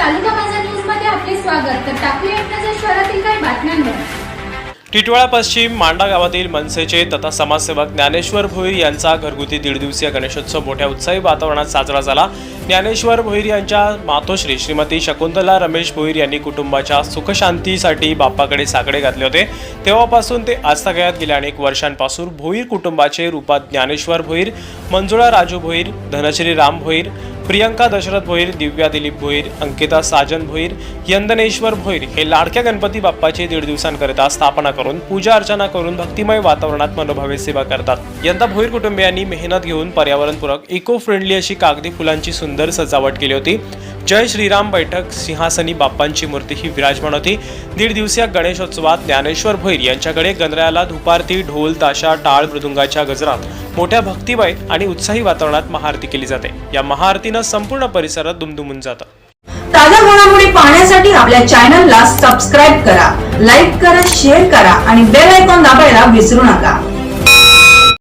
तालुका माझा न्यूजमध्ये आपले स्वागत. तर टाकूया शहरातील काही बातम्यांवर. टिटवाळा पश्चिम मांडा गावातील मनसेचे तथा समाजसेवक ज्ञानेश्वर भोईर यांचा घरगुती दीड दिवसीय गणेशोत्सव मोठ्या उत्साही वातावरणात साजरा झाला. ज्ञानेश्वर भोईर यांच्या मातोश्री श्रीमती शकुंतला रमेश भोईर यांनी कुटुंबाच्या सुखशांतीसाठी बाप्पाकडे साकडे घातले होते. तेव्हापासून ते आजतागयात गेल्या अनेक वर्षांपासून भोईर कुटुंबाचे रूपात ज्ञानेश्वर भोईर मंजुळा राजू भोईर धनश्री राम भोईर प्रियंका दशरथ भोईर दिव्या दिलीप भोईर अंकिता साजन भोईर यंदनेश्वर भोईर हे लाडक्या गणपती बाप्पाची दीड दिवसांकरिता स्थापना करून पूजा अर्चना करून भक्तिमय वातावरणात मनोभावे सेवा करतात. यंदा भोईर कुटुंबियांनी मेहनत घेऊन पर्यावरणपूरक इको फ्रेंडली अशी कागदी फुलांची सुंदर सजावट केली होती. जय श्रीराम बैठक सिंहासनी बाप्पांची मूर्ती ही विराजमान होती. दीड दिवसीय गणेशोत्सवात ज्ञानेश्वर भोईर यांच्याकडे गणरायाला धुपारती ढोल ताशा टाळ मृदुंगाच्या गजरात मोठ्या भक्तिमय आणि उत्साही वातावरणात महाआरती केली जाते. या महाआरतीनं संपूर्ण परिसरात दुमदुमून जातं. ताज्या घडामोडी पाहण्यासाठी आपल्या चॅनलला सबस्क्राईब करा लाईक करा शेअर करा आणि बेल आयकॉन दाबायला विसरू नका.